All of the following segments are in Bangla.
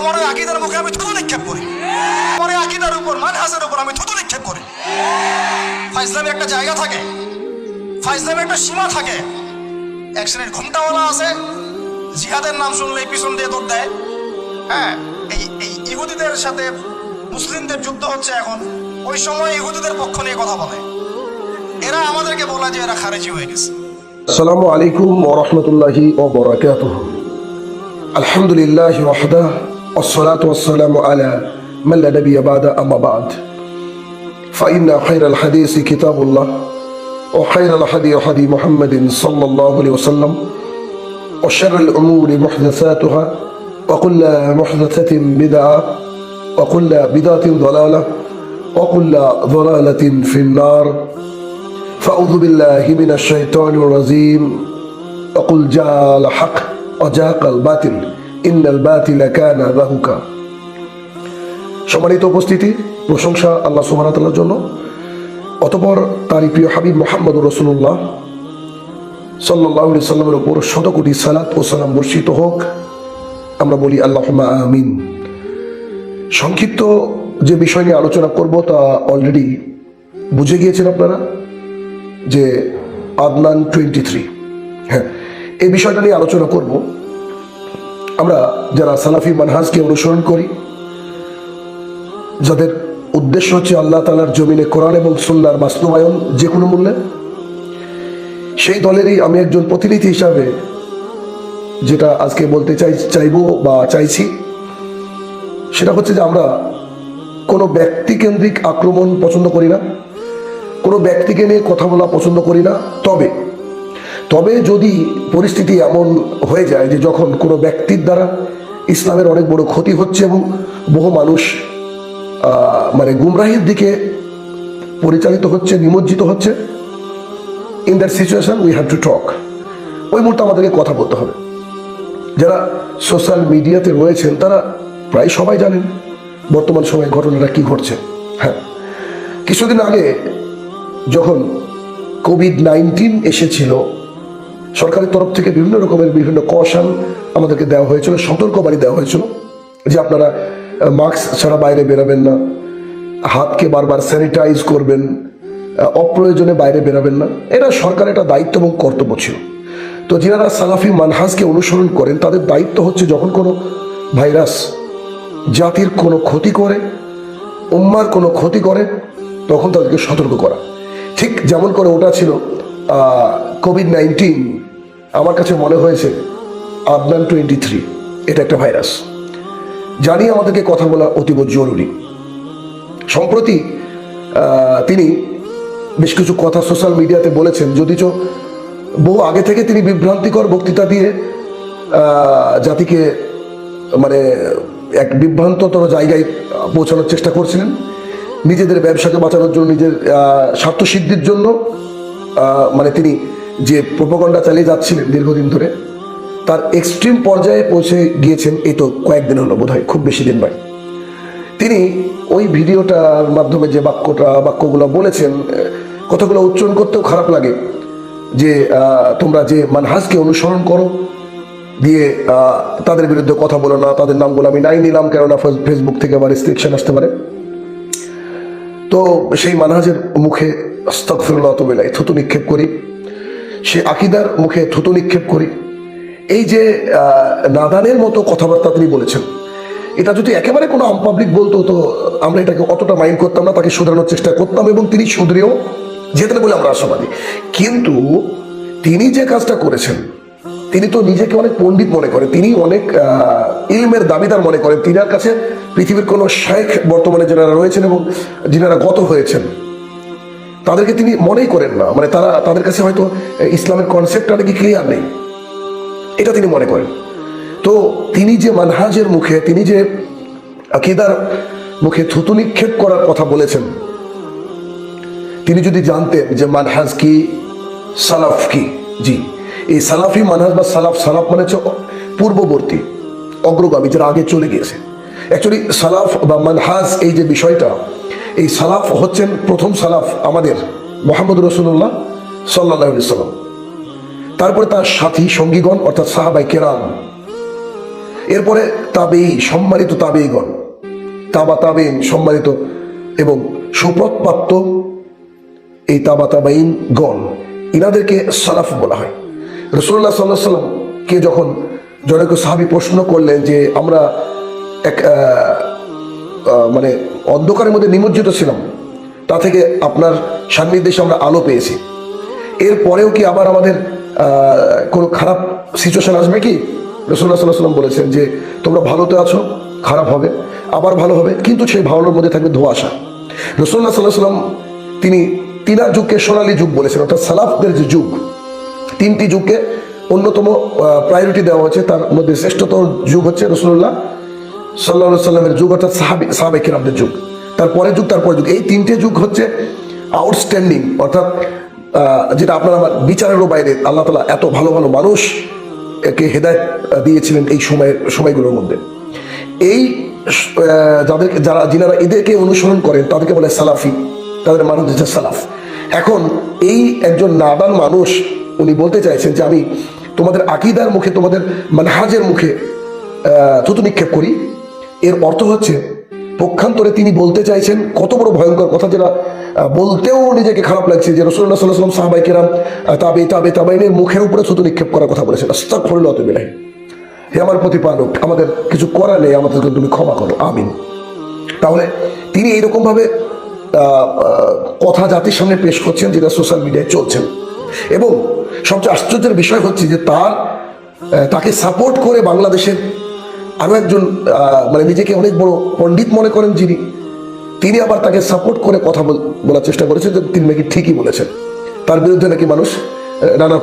তোমার ওই আকিদার মুখে আমি থুতু নিক্ষেপ করি। তোমার আকিদার উপর মানহাজের উপর আমি থুতু নিক্ষেপ করি। ফাইজলামে একটা জায়গা থাকে, ফাইজলামে একটা সীমা থাকে। এক শ্রেণির ঘুমটাওয়ালা আছে, জিহাদের নাম শুনলে পিছন দিয়ে দৌড় দেয়। হ্যাঁ এই এই ইহুদিদের সাথে মুসলিমদের যুদ্ধ হচ্ছে এখন। ওই সময় ইহুদিদের পক্ষ নিয়ে কথা বলে। এরা আমাদেরকে বলা যে এরা খারেজি হয়ে গেছে। আসসালামু আলাইকুম ওয়া রাহমাতুল্লাহি ওয়া বারাকাতুহু। আলহামদুলিল্লাহি ওয়াহদাহু والصلاة والسلام على من لا نبي بعد أما بعد. فإن خير الحديث كتاب الله وخير الحديث حديث محمد صلى الله عليه وسلم وشر الأمور محدثاتها وكل محدثة بدعة وكل بدعة ضلالة وكل ضلالة في النار. فأعوذ بالله من الشيطان الرجيم وقل جاء الحق وجاء الباطل. বাতিলা কানা সম্মানিত উপস্থিতি, প্রশংসা আল্লাহ সুবাহতাল্লার জন্য। অতপর তারই প্রিয় হাবিব মোহাম্মদ রসুল্লাহ সাল্লাহ সাল্লামের ওপর শত কোটি সালাত ও সালাম বর্ষিত হোক, আমরা বলি আল্লাহ আমিন। সংক্ষিপ্ত যে বিষয় নিয়ে আলোচনা করব তা অলরেডি বুঝে গিয়েছেন আপনারা, যে আদনান টোয়েন্টি থ্রি। হ্যাঁ এই বিষয়টা নিয়ে আলোচনা করব। আমরা যারা সালাফি মানহাজকে অনুসরণ করি, যাদের উদ্দেশ্য হচ্ছে আল্লাহ তালার জমিনে কোরআন এবং সুন্নার বাস্তবায়ন যে কোনো মূল্যে, সেই দলেরই আমি একজন প্রতিনিধি হিসাবে যেটা আজকে বলতে চাই, চাইব বা চাইছি, সেটা হচ্ছে যে আমরা কোনো ব্যক্তিকেন্দ্রিক আক্রমণ পছন্দ করি না, কোনো ব্যক্তিকে নিয়ে কথা বলা পছন্দ করি না। তবে তবে যদি পরিস্থিতি এমন হয়ে যায় যে যখন কোনো ব্যক্তির দ্বারা ইসলামের অনেক বড় ক্ষতি হচ্ছে এবং বহু মানুষ মানে গুমরাহির দিকে পরিচালিত হচ্ছে, নিমজ্জিত হচ্ছে in that situation we have to talk ওই মুহূর্তে আমাদেরকে কথা বলতে হবে। যারা সোশ্যাল মিডিয়াতে রয়েছেন, তারা প্রায় সবাই জানেন বর্তমান সময়ে ঘটনাটা কি ঘটছে। হ্যাঁ। কিছুদিন আগে যখন কোভিড নাইন্টিন এসেছিল সরকারের তরফ থেকে বিভিন্ন রকমের বিভিন্ন কশন আমাদেরকে দেওয়া হয়েছিল, সতর্কবাণী দেওয়া হয়েছিল যে আপনারা মাস্ক ছাড়া বাইরে বেরোবেন না, হাতকে বারবার স্যানিটাইজ করবেন অপ্রয়োজনে বাইরে বেরোবেন না। এটা সরকারের একটা দায়িত্ব এবং কর্তব্য ছিল। তো যারা সালাফি মানহাজকে অনুসরণ করেন, তাদের দায়িত্ব হচ্ছে যখন কোনো ভাইরাস জাতির কোনো ক্ষতি করে, উম্মার কোনো ক্ষতি করে, তখন তাদেরকে সতর্ক করা। ঠিক যেমন করে ওটা ছিল কোভিড নাইন্টিন আমার কাছে মনে হয়েছে আদনান টোয়েন্টি থ্রি এটা একটা ভাইরাস। জানি আমাদেরকে কথা বলা অতীব জরুরি। সম্প্রতি তিনি বেশ কিছু কথা সোশ্যাল মিডিয়াতে বলেছেন, যদিচ বহু আগে থেকে তিনি বিভ্রান্তিকর বক্তৃতা দিয়ে জাতিকে মানে এক বিভ্রান্ততর জায়গায় পৌঁছানোর চেষ্টা করছিলেন। নিজেদের ব্যবসাকে বাঁচানোর জন্য, নিজের স্বার্থসিদ্ধির জন্য মানে তিনি যে প্রোপাগন্ডা চালিয়ে যাচ্ছিলেন দীর্ঘদিন ধরে, তার এক্সট্রিম পর্যায়ে পৌঁছে গিয়েছেন, এই তো কয়েকদিন হলো বোধ হয় খুব বেশি দিন নয়। তিনি ওই ভিডিওটার মাধ্যমে যে বাক্যটা, বাক্যগুলো বলেছেন কথাগুলো উচ্চারণ করতেও খারাপ লাগে যে তোমরা যে মানহাজকে অনুসরণ করো, দিয়ে তাদের বিরুদ্ধে কথা বলো না, তাদের নামগুলো আমি নাই নিলাম, কেননা ফেস- ফেসবুক থেকে আবার রেস্ট্রিকশন আসতে পারে। তো সেই মানহাজের মুখে আস্তাগফিরুল্লাহ তুবিল্লাহ থুতু নিক্ষেপ করি। সে আকিদার মুখে থুতু নিক্ষেপ করি। এই যে নাদানের মতো কথাবার্তা তিনি বলেছেন, এটা যদি একেবারে কোনো পাবলিক বলতো, তো আমরা এটাকে অতটা মাইন্ড করতাম না, তাকে শুধরানোর চেষ্টা করতাম এবং তিনি শুধরেও যেতেন বলে আমরা আশাবাদী। কিন্তু তিনি যে কাজটা করেছেন, তিনি তো নিজেকে অনেক পণ্ডিত মনে করেন, তিনি অনেক ইলমের দাবিদার মনে করেন। তিনার কাছে পৃথিবীর কোনো শেখ বর্তমানে যারা রয়েছেন এবং যিনারা গত হয়েছেন তাদেরকে তিনি মনেই করেন না। মানে তারা তাদের কাছে হয়তো ইসলামের কনসেপ্টটা নাকি ক্লিয়ার নেই। এটা তিনি মনে করেন। তো তিনি যে মানহাজের মুখে, তিনি যে আকিদার মুখে থুতু নিক্ষেপ করার কথা বলেছেন, তিনি যদি জানতেন যে মানহাজ কি, সালাফ কি? জি। এই সালাফি মানহাজ বা সালাফ সালাফ মানে হচ্ছে পূর্ববর্তী, অগ্রগামী, যারা আগে চলে গিয়েছে। অ্যাকচুয়ালি সালাফ বা মানহাজ এই যে বিষয়টা এই সালাফ হচ্ছেন প্রথম সালাফ আমাদের মোহাম্মদ রসুল্লাহ সাল্লাহ সাল্লাম তারপরে তার সাথী সঙ্গীগণ, অর্থাৎ সাহাবাই কেরাম। এরপরে তাবেই, সম্মানিত তাবেইগণ। তাবা তাবেইন, সম্মানিত এবং সুপ্রৎপ্রাপ্ত এই তাবা তাবাইন গণ ইনাদেরকে সালাফ বলা হয়। রসুল্লাহ সাল্লাহ সাল্লাম কে যখন জনক সাহাবি প্রশ্ন করলেন যে আমরা এক মানে অন্ধকারের মধ্যে নিমজ্জিত ছিলাম। তা থেকে আপনার সান্নিধ্যে আমরা আলো পেয়েছি। এরপরেও কি আবার আমাদের কোনো খারাপ সিচুয়েশন আসবে কি? রসুল্লাহ সাল্লাহ সাল্লাম বলেছেন যে, তোমরা ভালোতে আছো, খারাপ হবে, আবার ভালো হবে, কিন্তু সেই ভালোর মধ্যে থাকবে ধোঁয়াশা রসুল্লাহ সাল্লাহ সাল্লাম তিনি তিনার যুগকে সোনালী যুগ বলেছেন, অর্থাৎ সালাফদের যে যুগ, তিনটি যুগকে অন্যতম প্রায়োরিটি দেওয়া হয়েছে। তার মধ্যে শ্রেষ্ঠতম যুগ হচ্ছে রসুল্লাহ সাল্লাহ সাল্লামের যুগ অর্থাৎ সাহাবি সাহাবে কিরামদের যুগ। তারপরের যুগ তারপরে যুগ। এই তিনটে যুগ হচ্ছে আউটস্ট্যান্ডিং অর্থাৎ যেটা আপনার আমার বিচারেরও বাইরে আল্লাহ তালা এত ভালো ভালো মানুষ কে হেদায়ত দিয়েছিলেন এই সময়ের সময়গুলোর মধ্যে। এই আহ, যাদেরকে যারা যিনারা এদেরকে অনুসরণ করেন তাদেরকে বলে সালাফি তাদের মানুষ হচ্ছে সালাফ। এখন এই একজন নাদান মানুষ উনি বলতে চাইছেন যে আমি তোমাদের আকিদার মুখে তোমাদের মানহাজের মুখে থুতু নিক্ষেপ করি। এর অর্থ হচ্ছে পক্ষান্তরে তিনি বলতে চাইছেন কত বড় ভয়ঙ্কর কথা যেটা বলতেও নিজেকে খারাপ লাগছে যে রসুল্লাহ সাল্লাহ সাল্লাম সাহাবাই কেরাম তাবে তাবে তাবাইনের মুখের উপরে থুতু নিক্ষেপ করার কথা বলেছেন। আস্তাক ফরিলত বেলাই হে আমার প্রতিপালক আমাদের কিছু করা নেই আমাদেরকে তুমি ক্ষমা করো। আমিন। তাহলে তিনি এইরকম ভাবে আহ, আহ, কথা জাতির সামনে পেশ করছেন যেটা সোশ্যাল মিডিয়ায় চলছেন। এবং সবচেয়ে আশ্চর্যের বিষয় হচ্ছে যে তার তাকে সাপোর্ট করে বাংলাদেশের আরও একজন মানে নিজেকে অনেক বড় পণ্ডিত মনে করেন যিনি, তিনি আবার তাকে সাপোর্ট করে কথা বল- বলার চেষ্টা করেছেন যে তিনি নাকি ঠিকই বলেছেন। তার বিরুদ্ধে নাকি মানুষ নানা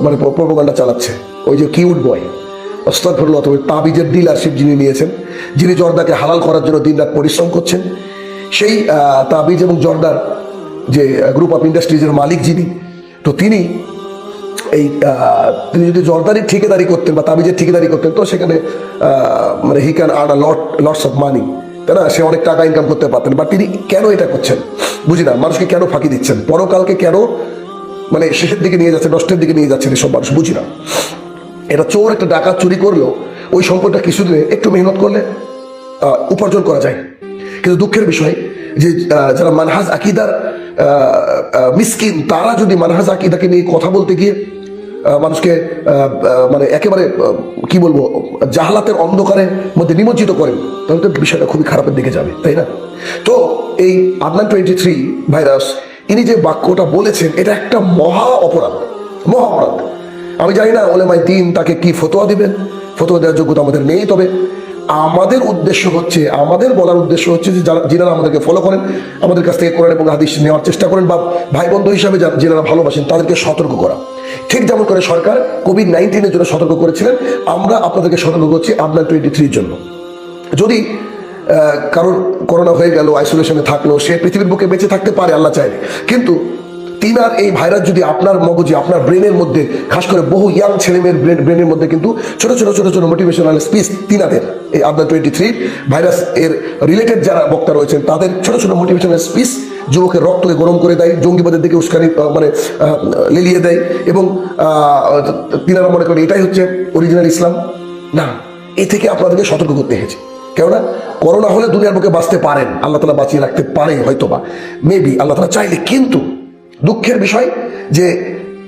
মানে প্রোপাগান্ডা চালাচ্ছে। ওই যে কিউট বয় অস্তফরুল্লাহ তবে তাবিজের ডিলারশিপ যিনি নিয়েছেন, যিনি জর্দাকে হালাল করার জন্য দিনরাত পরিশ্রম করছেন, সেই তাবিজ এবং জর্দার যে গ্রুপ অফ ইন্ডাস্ট্রিজের মালিক যিনি, তো তিনি এই তিনি যদি জর্দারি ঠিকাদারি করতেন বা তাবিজের ঠিকাদারি করতেন তো সেখানে মানে he can earn lot lots of money তাই না? সে অনেক টাকা ইনকাম করতে পারতেন বা তিনি কেন এটা করছেন? বুঝি না, মানুষকে কেন ফাঁকি দিচ্ছেন? পরকালকে কেন মানে শেষের দিকে নিয়ে যাচ্ছে, নষ্টের দিকে নিয়ে যাচ্ছেন এসব মানুষ, বুঝি না। এটা চোর একটা ডাকাত চুরি করলেও, ওই সম্পদটা কিছুদিনে একটু মেহনত করলে উপার্জন করা যায়। কিন্তু দুঃখের বিষয়, যে যারা মানহাজ আকিদার মিসকিন, তারা যদি মানহাজ আকিদাকে নিয়ে কথা বলতে গিয়ে মানুষকে মানে একেবারে কি বলব, জাহালাতের অন্ধকারের মধ্যে নিমজ্জিত করেন তাহলে তো বিষয়টা খুবই খারাপের দিকে যাবে, তাই না? তো এই আদনান টোয়েন্টি থ্রি ভাইরাস ইনি যে বাক্যটা বলেছেন, এটা একটা মহা অপরাধ মহা অপরাধ। আমি জানি না ওলেমাই দিন তাকে কি ফতোয়া দিবেন? ফতোয়া দেওয়ার যোগ্যতা আমাদের নেই, তবে আমাদের উদ্দেশ্য হচ্ছে, আমাদের বলার উদ্দেশ্য হচ্ছে যে যারা, যিনারা আমাদেরকে ফলো করেন, আমাদের কাছ থেকে কোরআন এবং হাদিস নেওয়ার চেষ্টা করেন, বা ভাই বন্ধু হিসাবে যারা যিনারা ভালোবাসেন, তাদেরকে সতর্ক করা। ঠিক যেমন করে সরকার কোভিড নাইন্টিনের জন্য সতর্ক করেছিলেন, আমরা আপনাদেরকে সতর্ক করছি আপনার টোয়েন্টি থ্রির জন্য। যদি কারোর করোনা হয়ে গেল আইসোলেশনে থাকল, সে পৃথিবীর বুকে বেঁচে থাকতে পারে, আল্লাহ চাইলে। কিন্তু তিনার এই ভাইরাস যদি আপনার মগজে, আপনার ব্রেনের মধ্যে, খাস করে বহু ইয়াং ছেলেমেয়ের ব্রেন ব্রেনের মধ্যে কিন্তু ছোট ছোট ছোট ছোট মোটিভেশনাল স্পিচ তিনাদের, এই আপনার টোয়েন্টি থ্রি ভাইরাস এর রিলেটেড যারা বক্তা রয়েছেন, তাদের ছোট ছোট মোটিভেশনাল স্পিচ যুবকের রক্তকে গরম করে দেয়, জঙ্গিবাদের দিকে উস্কানি মানে লেলিয়ে দেয় এবং তিনারা মনে করেন এটাই হচ্ছে অরিজিনাল ইসলাম। না, এ থেকে আপনাদেরকে সতর্ক করতে হয়েছে। কেননা, করোনা হলে দুনিয়ার বুকে বাঁচতে পারেন, আল্লাহ তালা বাঁচিয়ে রাখতে পারে হয়তো বা মেবি আল্লাহ তালা চাইলে, কিন্তু দুঃখের বিষয় যে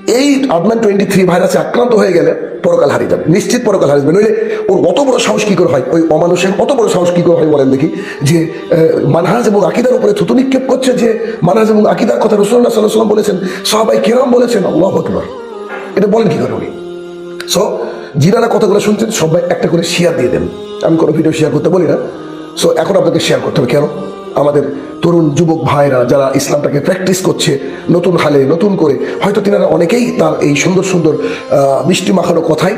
এই আদনান টোয়েন্টি থ্রি ভাইরাসে আক্রান্ত হয়ে গেলে পরকাল হারিয়ে যাবে। নিশ্চিত পরকাল হারিয়ে যাবে। নইলে ওর অত বড় সাহস কি করে হয়? ওই অমানুষের অত বড় সাহস কি করে হয় বলেন দেখি? যে মানহাজ এবং আকিদার উপরে থুতু নিক্ষেপ করছে যে, মানহাজ এবং আকিদার কথা রসুল্লাহ সাল্লাহ সাল্লাম বলেছেন, সাহাবাই কেরাম বলেছেন, আল্লাহ আকবর। এটা বলেন কি করে উনি? সো যিনারা কথাগুলো শুনছেন, সবাই একটা করে শেয়ার দিয়ে দেন। আমি কোনো ভিডিও শেয়ার করতে বলি না। সো এখন আপনাকে শেয়ার করতে হবে। কেন? আমাদের তরুণ যুবক ভাইরা যারা ইসলামটাকে প্র্যাকটিস করছে, নতুন হালে নতুন করে, হয়তো তিনারা অনেকেই তার এই সুন্দর সুন্দর মিষ্টি মাখানো কথায়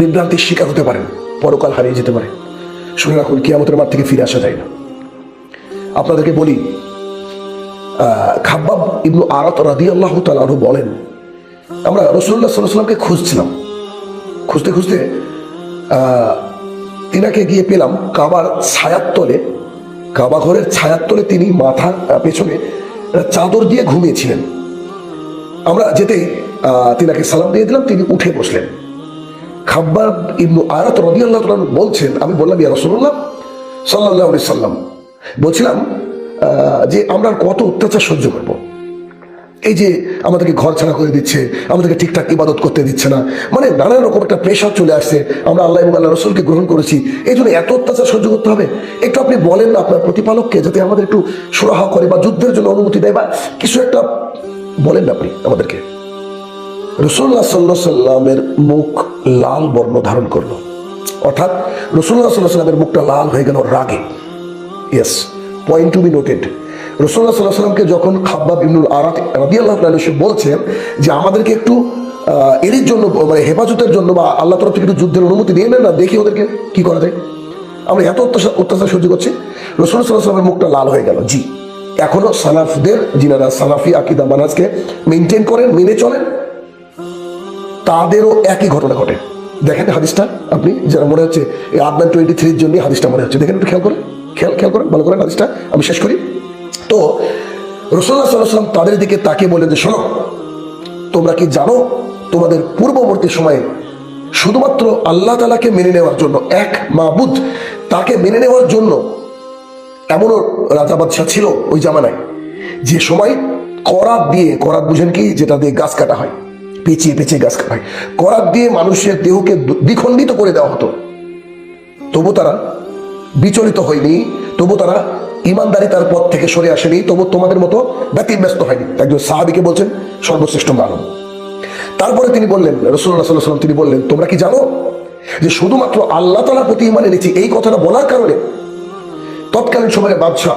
বিভ্রান্তির শিকার হতে পারেন, পরকাল হারিয়ে যেতে পারে। শুনে রাখুন, কিয়ামতের মাঠ থেকে ফিরে আসা যায় না। আপনাদেরকে বলি খাব্বাব ইবনু আরাত রাদি আল্লাহ তালু বলেন, আমরা রসুল্লাহ সাল্লামকে খুঁজছিলাম। খুঁজতে খুঁজতে তিনাকে গিয়ে পেলাম কাবার ছায়ার তলে কাবা ঘরের ছায়ার তলে তিনি মাথা পেছনে চাদর দিয়ে ঘুমিয়েছিলেন। আমরা যেতে তিনাকে সালাম দিয়ে দিলাম, তিনি উঠে বসলেন। খাব্বার ইবনু আয়াত রদিয়াল্লাহ তাআলা বলছেন, আমি বললাম, ইয়া রাসূলুল্লাহ সাল্লাহ সাল্লাম। বলছিলাম যে আমরা কত অত্যাচার সহ্য করব। এই যে আমাদেরকে ঘর ছাড়া করে দিচ্ছে, আমাদেরকে ঠিকঠাক ইবাদত করতে দিচ্ছে না মানে নানান রকম একটা প্রেশার চলে আসছে। আমরা আল্লাহ এবং আল্লাহ রসুলকে গ্রহণ করেছি। এই জন্য এত অত্যাচার সহ্য করতে হবে। একটু আপনি বলেন না আপনার প্রতিপালককে, যাতে আমাদের একটু সুরাহা করে বা যুদ্ধের জন্য অনুমতি দেয় বা কিছু একটা বলেন না আপনি আমাদেরকে। রসুল্লাহ সাল্লাহ সাল্লামের মুখ লাল বর্ণ ধারণ করল। অর্থাৎ রসুল্লাহ সাল্লাহ সাল্লামের মুখটা লাল হয়ে গেল রাগে। Yes point to be noted রসুল্লাহ সাল্লাহ সাল্লামকে যখন খাব্বাব ইবনুল আরাত রাদিয়াল্লাহু তাআলা সে বলছেন যে আমাদেরকে একটু এরই জন্য মানে হেফাজতের জন্য বা আল্লাহ তরফ থেকে একটু যুদ্ধের অনুমতি দিয়ে নেন না, দেখি ওদেরকে কি করা যায়। আমরা এত অত্যাচার সহ্য করছি। রসুল সাল্লাহ সাল্লামের মুখটা লাল হয়ে গেল, জি। এখনও সালাফদের, যিনারা সালাফি আকিদা মানাজকে মেনটেন করেন, মেনে চলেন, তাদেরও একই ঘটনা ঘটে। দেখেন হাদিসটা আপনি, যারা মনে হচ্ছে এই আদনান টোয়েন্টি থ্রির জন্য হাদিসটা মনে হচ্ছে। দেখেন একটু খেয়াল করেন, খেয়াল খেয়াল করেন, ভালো করেন হাদিসটা। আমি শেষ করি। তো রসুল্লাহ সাল্লাম তাদের দিকে তাকে বলে যে, শোনো, তোমরা কি জানো তোমাদের পূর্ববর্তী সময়ে শুধুমাত্র আল্লাহ তালাকে মেনে নেওয়ার জন্য, এক মাহবুদ তাকে মেনে নেওয়ার জন্য এমনও রাজা বাদশাহ ছিল ওই জামানায়? যে সময় করাত দিয়ে, করাত বুঝেন কি? যেটা দিয়ে গাছ কাটা হয়, পেঁচিয়ে পেঁচিয়ে গাছ কাটা হয়, করাত দিয়ে মানুষের দেহকে দ্বিখণ্ডিত করে দেওয়া হতো। তবু তারা বিচলিত হয়নি, তবু তারা ইমানদারি তার পথ থেকে সরে আসেনি, তবু তোমাদের মতো ব্যতিব্যস্ত হয়নি। একজন সাহাবিকে বলছেন, সর্বশ্রেষ্ঠ মানব। তারপরে তিনি বললেন রসুল্লাহ সাল্লাহ সাল্লাম তিনি বললেন, তোমরা কি জানো যে শুধুমাত্র আল্লাহ তালার প্রতি ইমান এনেছি? এই কথাটা বলার কারণে তৎকালীন সময়ে বাদশাহ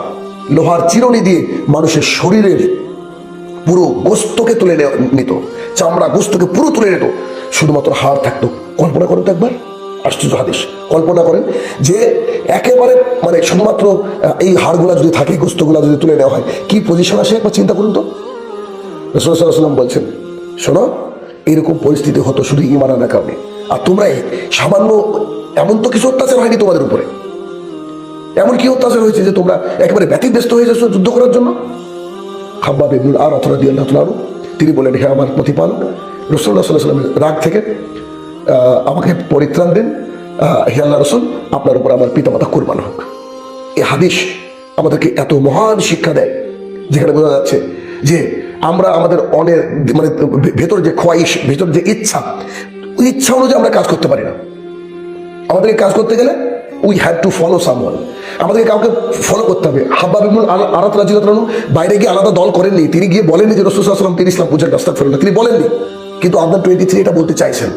লোহার চিরুনি দিয়ে মানুষের শরীরের পুরো গোস্তকে তুলে নিত। চামড়া গোস্তকে পুরো তুলে নিত। শুধুমাত্র হাড় থাকতো। কল্পনা করেন তো একবার। আশ্চর্য হাদিস। কল্পনা করেন যে একেবারে মানে শুধুমাত্র এই হাড়গুলা যদি থাকে, গোস্তগুলা যদি তুলে নেওয়া হয়, কি পজিশন আসে একবার চিন্তা করুন তো? রসুলাম বলছেন, শোনো, এরকম পরিস্থিতি হতো শুধু ইমান আনার কারণে। আর তোমরা সামান্য, এমন তো কিছু অত্যাচার হয়নি তোমাদের উপরে। এমন কি অত্যাচার হয়েছে যে তোমরা একেবারে ব্যতিব্যস্ত হয়ে যাচ্ছ যুদ্ধ করার জন্য? খাব্বাব ইবনুল আর অথরা দিয়ে আল্লাহ তিনি বলেন হে আমার প্রতিপালক রসুল্লাহ সাল্লাহ রাগ থেকে আমাকে পরিত্রাণ দিন। হে আল্লাহ রসুল, আপনার উপর আমার পিতামাতা কোরবান হোক। এই হাদিস আমাদেরকে এত মহান শিক্ষা দেয়, যেখানে বোঝা যাচ্ছে যে আমরা আমাদের অনেক মানে ভেতর যে খোয়াইশ, ভেতর যে ইচ্ছা, ওই ইচ্ছা অনুযায়ী আমরা কাজ করতে পারি না। আমাদেরকে কাজ করতে গেলে we had to follow someone আমাদেরকে কাউকে ফলো করতে হবে। হাব্বাব ইবনুল আল- আরাত আনহু বাইরে গিয়ে আলাদা দল করেননি। তিনি গিয়ে বলেননি যে রসুল ওয়াসাল্লাম তিনি ইসলাম বুঝেন আস্তাগফিরুল্লাহ তিনি বলেননি। কিন্তু আপনার টোয়েন্টি থ্রি এটা বলতে চাইছেন।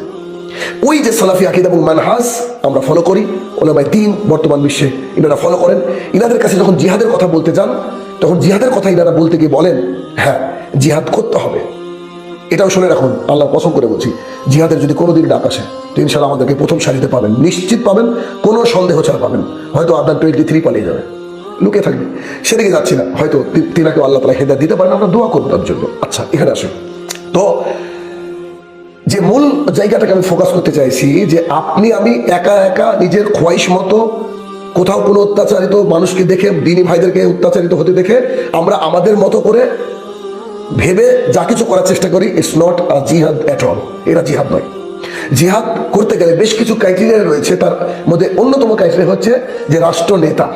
ওই যে সালাফি আকিদ এবং মানহাজ আমরা ফলো করি। ওলামাই দিন বর্তমান বিশ্বে ইনারা ফলো করেন। ইনাদের কাছে যখন জিহাদের কথা বলতে যান, তখন জিহাদের কথা ইনারা বলতে গিয়ে বলেন হ্যাঁ জিহাদ করতে হবে। এটাও শুনে রাখুন আল্লাহ পছন্দ করে বলছি, জিহাদের যদি কোনোদিন ডাক আসে, তো ইনশাল্লাহ আমাদেরকে প্রথম সারিতে পাবেন, নিশ্চিত পাবেন, কোনো সন্দেহ ছাড়া পাবেন। হয়তো আপনার টোয়েন্টি থ্রি পালিয়ে যাবে। লুকে থাকবে। সেদিকে যাচ্ছি না, হয়তো তিনাকে আল্লাহ তালা হেদায় দিতে পারেন, আমরা দোয়া করব তার জন্য। আচ্ছা এখানে আসুন। তো যে মূল জায়গাটাকে আমি ফোকাস করতে চাইছি, যে আপনি, আমি একা একা নিজের খোয়াইশ মতো কোথাও কোনো অত্যাচারিত মানুষকে দেখে, দিনী ভাইদেরকে অত্যাচারিত হতে দেখে, আমরা আমাদের মতো করে ভেবে যা কিছু করার চেষ্টা করি ইটস নট আ জিহাদ অ্যাট অল এটা জিহাদ নয়। জিহাদ করতে গেলে বেশ কিছু ক্রাইটেরিয়া রয়েছে, তার মধ্যে অন্যতম ক্রাইটেরিয়া হচ্ছে যে রাষ্ট্রনেতা,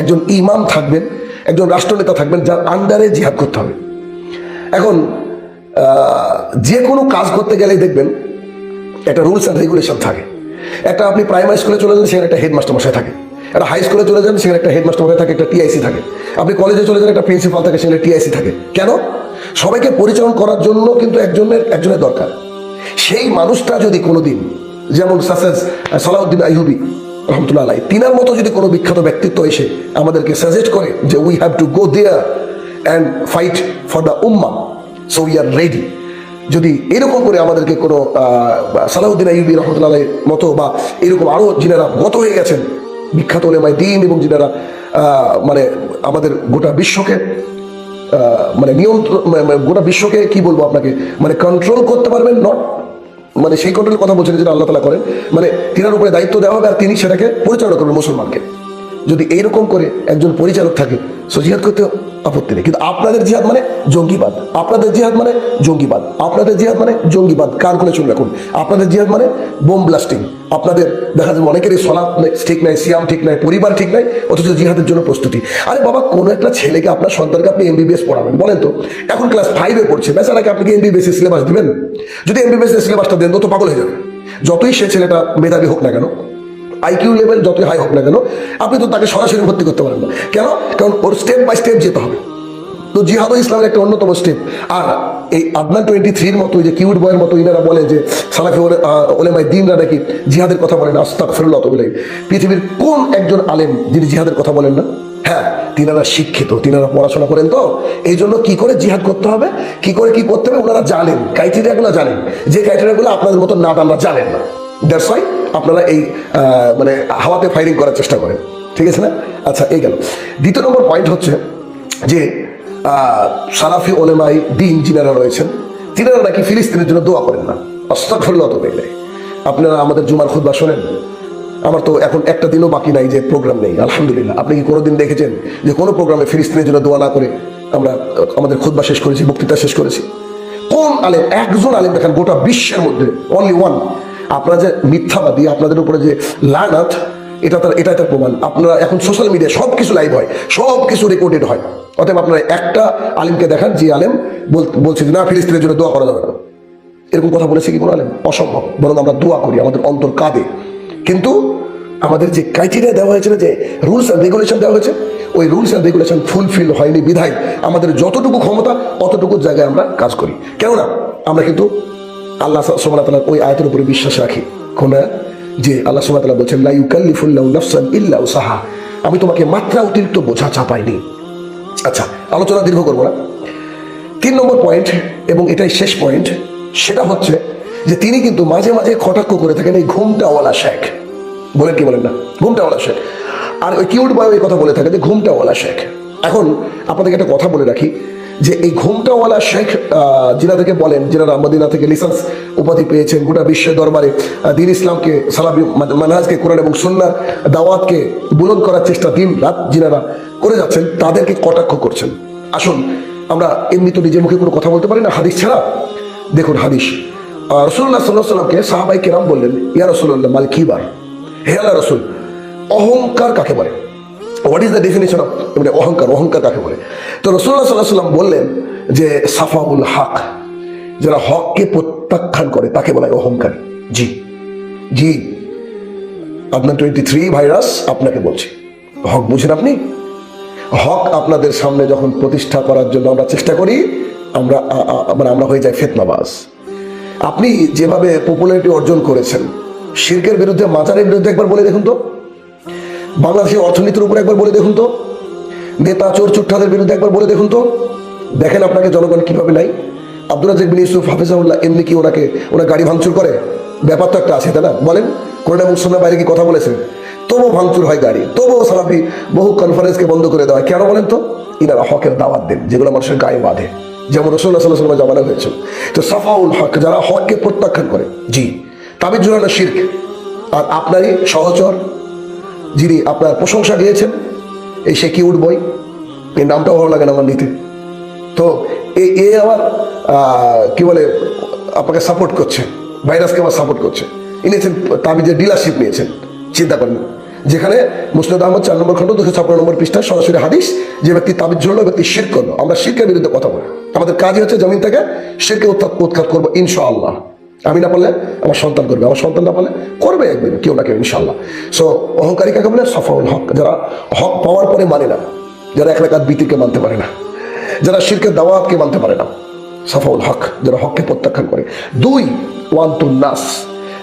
একজন ইমাম থাকবেন, একজন রাষ্ট্রনেতা থাকবেন যার আন্ডারে জিহাদ করতে হবে। এখন যে কোনো কাজ করতে গেলেই দেখবেন একটা রুলস অ্যান্ড রেগুলেশন থাকে। একটা আপনি প্রাইমারি স্কুলে চলে যান, সেখানে একটা হেডমাস্টার মশাই থাকে। একটা হাই স্কুলে চলে যান, সেখানে একটা হেডমাস্টার মশাই থাকে, একটা টিআইসি থাকে। আপনি কলেজে চলে যান, একটা প্রিন্সিপাল থাকে, সেখানে টিআইসি থাকে। কেন? সবাইকে পরিচালনা করার জন্য কিন্তু একজনের একজনের দরকার। সেই মানুষটা যদি কোনোদিন, যেমন সাসেস সালাউদ্দিন আইহুবি রহমতুল্লাহ আলাই তিনার মতো যদি কোনো বিখ্যাত ব্যক্তিত্ব এসে আমাদেরকে সাজেস্ট করে যে we have to go there and fight for the Umma so we are ready যদি এরকম করে আমাদেরকে কোনো সালাউদ্দিন আইবি রহমতুল্লাহ মতো বা এরকম আরও যিনারা গত হয়ে গেছেন, বিখ্যাত ওলেমায় দিন এবং যিনারা মানে আমাদের গোটা বিশ্বকে মানে নিয়ন্ত্রণ মানে গোটা বিশ্বকে কি বলব আপনাকে মানে কন্ট্রোল করতে পারবেন নট মানে সেই কন্ট্রোলের কথা বলছেন যেটা আল্লাহ তালা করেন মানে তিনার উপরে দায়িত্ব দেওয়া হবে আর তিনি সেটাকে পরিচালনা করবেন মুসলমানকে। যদি এইরকম করে একজন পরিচালক থাকে, সো জিহাদ করতে আপত্তি নেই। কিন্তু আপনাদের জিহাদ মানে জঙ্গিবাদ। আপনাদের জিহাদ মানে জঙ্গিবাদ। আপনাদের জিহাদ মানে জঙ্গিবাদ। কার করে শুনে রাখুন। আপনাদের জিহাদ মানে বোম ব্লাস্টিং আপনাদের দেখা যাবে অনেকেরই সলাপ ঠিক নাই, সিয়াম ঠিক নাই, পরিবার ঠিক নাই, অথচ জিহাদের জন্য প্রস্তুতি। আরে বাবা, কোনো একটা ছেলেকে আপনার সন্তানকে আপনি এমবিবিএস পড়াবেন, বলেন তো। এখন ক্লাস ফাইভে পড়ছে, বেচারাকে আপনি কি এমবিবিএস সিলেবাস দিবেন? যদি এমবিবিএস এর সিলেবাসটা দেন তো পাগল হয়ে যাবে। যতই সে ছেলেটা মেধাবী হোক না কেন আইকিউ লেভেল যতই হাই হোক না কেন, আপনি তো তাকে সরাসরি ভর্তি করতে পারেন না। কেন? কারণ ওর স্টেপ বাই স্টেপ যেতে হবে। তো জিহাদ ইসলামের একটা অন্যতম স্টেপ আর এই আদনান টোয়েন্টি থ্রির মতো যে কিউট বয়ের মতো ইনারা বলে যে, সালাফি ওলে- ওলেমাই দিনরা নাকি জিহাদের কথা বলেন আস্তাক ফেরুল্লাহ বলে। পৃথিবীর কোন একজন আলেম যিনি জিহাদের কথা বলেন না? হ্যাঁ তিনারা শিক্ষিত, তিনারা পড়াশোনা করেন তো। এই জন্য কি করে জিহাদ করতে হবে? কি করে কি করতে হবে? ওনারা জানেন ক্রাইটেরিয়াগুলো জানেন। যে ক্রাইটেরিয়াগুলো আপনাদের মতো না জানেন না। দ্যাটস ওয়াই আপনারা এই মানে হাওয়াতে ফায়ারিং করার চেষ্টা করেন। ঠিক আছে না? আচ্ছা এই গেল। দ্বিতীয় নম্বর পয়েন্ট হচ্ছে যে সারাফি ওলেমাই, দিন যিনারা রয়েছেন, তিনারা নাকি ফিলিস্তিনের জন্য দোয়া করেন না। অস্তফল্লত পেলে আপনারা আমাদের জুমার খুদ্া শোনেন। আমার তো এখন একটা দিনও বাকি নাই যে প্রোগ্রাম নেই। আলহামদুলিল্লাহ, আপনি কি কোনোদিন দেখেছেন যে কোনো প্রোগ্রামে ফিলিস্তিনের জন্য দোয়া না করে আমরা আমাদের খুদ্া শেষ করেছি, বক্তৃতা শেষ করেছি? কোন আলেম, একজন আলেম দেখেন গোটা বিশ্বের মধ্যে অনলি ওয়ান আপনারা যে মিথ্যাবাদী, আপনাদের উপরে যে লানাত, এটা তার এটা তার প্রমাণ। আপনারা এখন সোশ্যাল মিডিয়া সব কিছু লাইভ হয় সব কিছু রেকর্ডেড হয়। অতএব আপনারা একটা আলিমকে দেখান, যে আলেম বল- বলছে যে, না, ফিলিস্তিনের জন্য দোয়া করা যাবে না। এরকম কথা বলেছে কি কোনো আলেম? অসম্ভব। বরং আমরা দোয়া করি, আমাদের অন্তর কাঁদে। কিন্তু আমাদের যে ক্রাইটেরিয়া দেওয়া হয়েছিল যে রুলস অ্যান্ড রেগুলেশন দেওয়া হয়েছে, ওই রুলস অ্যান্ড রেগুলেশন ফুলফিল হয়নি বিধায় আমাদের যতটুকু ক্ষমতা, অতটুকু জায়গায় আমরা কাজ করি। কেননা, আমরা কিন্তু আল্লাহ সোমনা তালার ওই আয়তের উপরে বিশ্বাস রাখি। কোন যে আল্লাহ সোমনা তালা বলছেন, লা ইউকাল্লিফুল্লাহু নাফসান উসাহা। আমি তোমাকে মাত্রা অতিরিক্ত বোঝা চাপাইনি। আচ্ছা আলোচনা দীর্ঘ করব না। তিন নম্বর পয়েন্ট এবং এটাই শেষ পয়েন্ট সেটা হচ্ছে যে তিনি কিন্তু মাঝে মাঝে কটাক্ষ করে থাকেন এই ঘুমটাওয়ালা শেখ। বলেন কি বলেন না? ঘুমটাওয়ালা শেখ। আর ওই কিউট বয় এই কথা বলে থাকে যে ঘুমটাওয়ালা শেখ। এখন আপনাদেরকে একটা কথা বলে রাখি। যে এই ঘুমটাওয়ালা শেখ যিনাদেরকে বলেন যিনারা মদিনা থেকে লিসেন্স উপাধি পেয়েছেন গোটা বিশ্বের দরবারে। দিন ইসলামকে সালাবি মানহাজকে, কোরআন এবং সন্ন্যার দাওয়াতকে বুলন্দ করার চেষ্টা দিন রাত যিনারা করে যাচ্ছেন, তাদেরকে কটাক্ষ করছেন। আসুন, আমরা এমনি তো নিজের মুখে কোনো কথা বলতে পারি না, হাদিস ছাড়া। দেখুন হাদিস। রসুল্লাহ সাল্লাহ সাল্লামকে সাহাবাই কেরাম বললেন, ইয়া রসুল্লাহ মাল কিবার? হে আল্লাহ রসুল, অহংকার কাকে বলে? What is the definition of মানে অহংকার অহংকার কাকে বলে? তো রসুল্লাহ সাল্লাহ সাল্লাম বললেন যে সাফাউল হক যারা হককে প্রত্যাখ্যান করে তাকে বলা হয় অহংকারী। জি। জি। আপনার টোয়েন্টি থ্রি ভাইরাস আপনাকে বলছি হক বুঝেন আপনি? হক আপনাদের সামনে যখন প্রতিষ্ঠা করার জন্য আমরা চেষ্টা করি আমরা মানে আমরা হয়ে যাই ফেতনাবাজ। আপনি যেভাবে পপুলারিটি অর্জন করেছেন শির্কের বিরুদ্ধে মাজারের বিরুদ্ধে একবার বলে দেখুন তো বাংলাদেশের অর্থনীতির উপর একবার বলে দেখুন তো। নেতা চোর চুট্টাদের বিরুদ্ধে একবার বলে দেখুন তো। দেখেন আপনাকে জনগণ কীভাবে নাই আব্দুল রাজিক বিন ইউসুফ হাফিজাউল্লাহ এমনি কি ওনাকে, ওনার গাড়ি ভাঙচুর করে? ব্যাপার তো একটা আছে, তাই না? বলেন, করোনা মুসলমানের বাইরে কি কথা বলেছেন? তবুও ভাঙচুর হয় গাড়ি, তবুও সালাফি বহু কনফারেন্সকে বন্ধ করে দেওয়া হয়। কেন বলেন তো? ইনারা হকের দাওয়াত দেন, যেগুলো মানুষের গায়ে বাঁধে। যেমন রসুল্লাহ সাল্লাহ সাল্লাম জামানা হয়েছিল। তো সাফাউল হক, যারা হককে প্রত্যাখ্যান করে, জি তাবিজ জোরানো শির্ক? আর আপনারই সহচর, যিনি আপনার প্রশংসা দিয়েছেন এই সে কি উঠবই এই নামটাও ভালো লাগে না আমার নিতে। তো এ এ আমার কি বলে, আপনাকে সাপোর্ট করছে ভাইরাসকে আমার সাপোর্ট করছে। এনেছেন তাবিজের ডিলারশিপ নিয়েছেন, চিন্তা করেন যেখানে মুসলিদ আহমদ চার নম্বর খন্ড দুশো ছাপ্পান্ন নম্বর পৃষ্ঠা, সরাসরি হাদিস, যে ব্যক্তি তাবিজ জড়লো ব্যক্তি শির করল। আমরা শিরকের বিরুদ্ধে কথা বলি। আমাদের কাজই হচ্ছে জমিন থেকে শিরকে উৎখাত করব, ইনশাআল্লাহ। আমি না পারলে আমার সন্তান করবে, আমার সন্তান না পারলে করবে একদিন, কেউ না কেউ ইনশাল্লাহ সো অহংকারী কাকে বলে? সফল হক। যারা হক পাওয়ার পরে মানে না, যারা এক রেখাত বিতিকে মানতে পারে না, যারা শিরকের দাওয়াতকে মানতে পারে না সফল হক, যারা হককে প্রত্যাখ্যান করে। দুই ওয়ান টু নাস।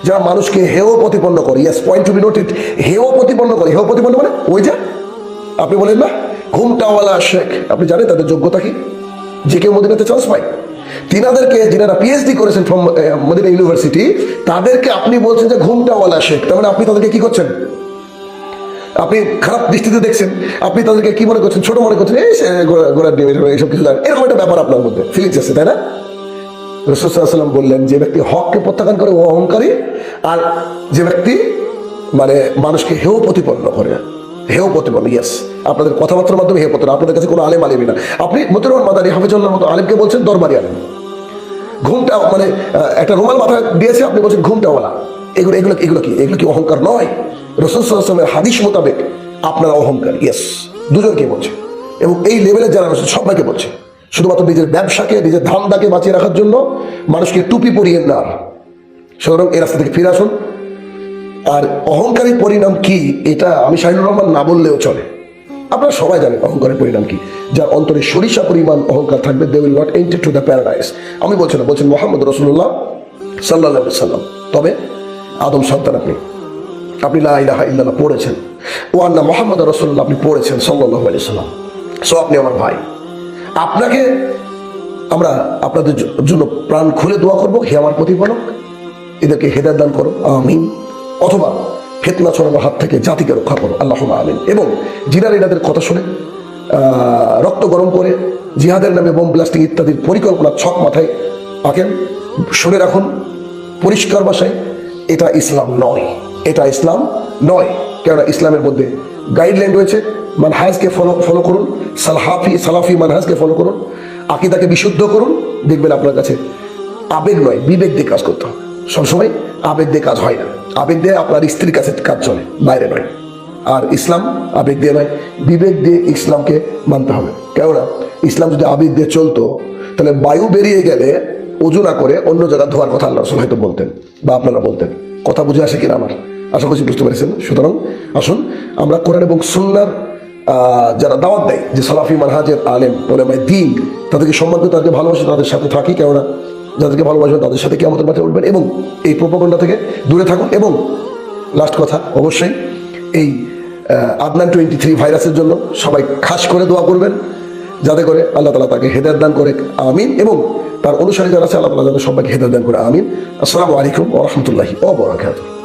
যারা মানুষকে হেয় প্রতিপন্ন করে yes point to be noted হেয় প্রতিপন্ন করে। হেয় প্রতিপন্ন মানে ওই যে, আপনি বলেন না, ঘুমটাওয়ালা শেখ। আপনি জানেন তাদের যোগ্যতা কি? যে কেউ মদিনাতে চান্স পায়। তিনাদেরকে যিনারা পিএইচডি করেছেন ফ্রম মদিনা ইউনিভার্সিটি তাদেরকে আপনি বলছেন যে ঘুমটাওয়ালা শেখ। তার মানে আপনি তাদেরকে কি করছেন? আপনি খারাপ দৃষ্টিতে দেখছেন। আপনি তাদেরকে কি মনে করছেন? ছোট মনে করছেন, এই গোড়ার ডিম এইসব কিছু এরকম একটা ব্যাপার আপনার মধ্যে। ফিলিংস আছে, তাই না? রসুলাম বললেন, যে ব্যক্তি হককে প্রত্যাখ্যান করে, ও অহংকারী, আর যে ব্যক্তি মানে মানুষকে হেয় প্রতিপন্ন করে। হেও প্রতিপন্ন ইয়েস আপনাদের কথাবার্তার মাধ্যমে হেও প্রতিপন্ন আপনাদের কাছে কোনো আলেম, আলেমই না। আপনি মতিরুল মাদানী, হাফিজুল্লাহর মতো আলেমকে বলছেন দরবারি আলেম। ঘুমটা মানে একটা রুমাল মাথা দিয়েছে, আপনি বলছেন ঘুমটাওয়ালা। এগুলো এগুলো এগুলো কি? এগুলো কি অহংকার নয়? রসুল সাল্লামের হাদিস মোতাবেক আপনার অহংকার ইয়েস দুজনকে বলছে। এবং এই লেভেলের যারা রয়েছে, সবাইকে বলছে। শুধুমাত্র নিজের ব্যবসাকে, নিজের ধান্দাকে বাঁচিয়ে রাখার জন্য মানুষকে টুপি পরিয়ে না সুতরাং এ রাস্তা থেকে ফিরে আসুন। আর অহংকারের পরিণাম কি, এটা আমি শাহিনুর রহমান না বললেও চলে। আপনারা সবাই জানেন অহংকারের পরিণাম কি, যার অন্তরে সরিষা পরিমাণ অহংকার থাকবে they will not enter to the paradise আমি বলছি না, বলছেন মোহাম্মদ রসুল্লাহ সাল্লাহ সাল্লাম তবে আদম সন্তান আপনি আপনি লা ইলাহা ইল্লাল্লাহ পড়েছেন। ও আল্লাহ মোহাম্মদ রসুল্লাহ আপনি পড়েছেন সাল্লাহ আলি সাল্লাম সো আপনি আমার ভাই। আপনাকে আমরা আপনাদের জন্য প্রাণ খুলে দোয়া করব, হে আমার প্রতিপালক। এদেরকে হেদায়ত দান করো, আমিন। অথবা ফেতনা ছড়ানোর হাত থেকে জাতিকে রক্ষা করো। আল্লাহ আমিন। এবং জিনার এনাদের কথা শুনে রক্ত গরম করে, জিহাদের নামে বোম ব্লাস্টিং ইত্যাদির পরিকল্পনা ছক মাথায় আঁকেন। শুনে রাখুন, পরিষ্কার ভাষায়, এটা ইসলাম নয়। এটা ইসলাম নয়। কেননা ইসলামের মধ্যে গাইডলাইন রয়েছে মানহাজকে ফলো ফলো করুন, সালহাফি, সালাফি মানহাজকে ফলো করুন, আকিদাকে বিশুদ্ধ করুন। দেখবেন আপনার কাছে আবেগ নয়, বিবেক দিয়ে কাজ করতে হবে। সবসময় আবেগ দিয়ে কাজ হয় না। আবেগ দিয়ে আপনার স্ত্রীর কাছে কাজ চলে, বাইরে নয়। আর ইসলাম আবেগ দিয়ে নয়, বিবেক দিয়ে ইসলামকে মানতে হবে। কেননা, ইসলাম যদি আবেগ দিয়ে চলতো, তাহলে বায়ু বেরিয়ে গেলে উজু না করে অন্য জায়গায় ধোয়ার কথা আল্লাহ রসুল হয়তো বলতেন বা আপনারা বলতেন। কথা বুঝে আসে কিনা আমার? আশা করছি বুঝতে পেরেছেন। সুতরাং, আসুন, আমরা কোরআন এবং সুন্নার যারা দাওয়াত দেয়, যে সালাফি মানহাজের আলেম, ওলামায় দিন, তাদেরকে সম্মান করে তাদেরকে ভালোবাসে, তাদের সাথে থাকি। কেননা যাদেরকে ভালোবাসবেন তাদের সাথে কেমন মাঠে উঠবেন এবং এই প্রোপাগন্ডা থেকে দূরে থাকুন এবং লাস্ট কথা, অবশ্যই এই আদনান টোয়েন্টি থ্রি ভাইরাসের জন্য সবাই খাস করে দোয়া করবেন, যাতে করে আল্লাহ তালা তাকে হেদায়ত দান করে আমিন, এবং তার অনুসারী যারা আছে, আল্লাহ তালা যাতে সবাইকে হেদায়ত দান করে আমিন। আসসালামু আলাইকুম ও রহমতুল্লাহি ও বরাকাতুহ।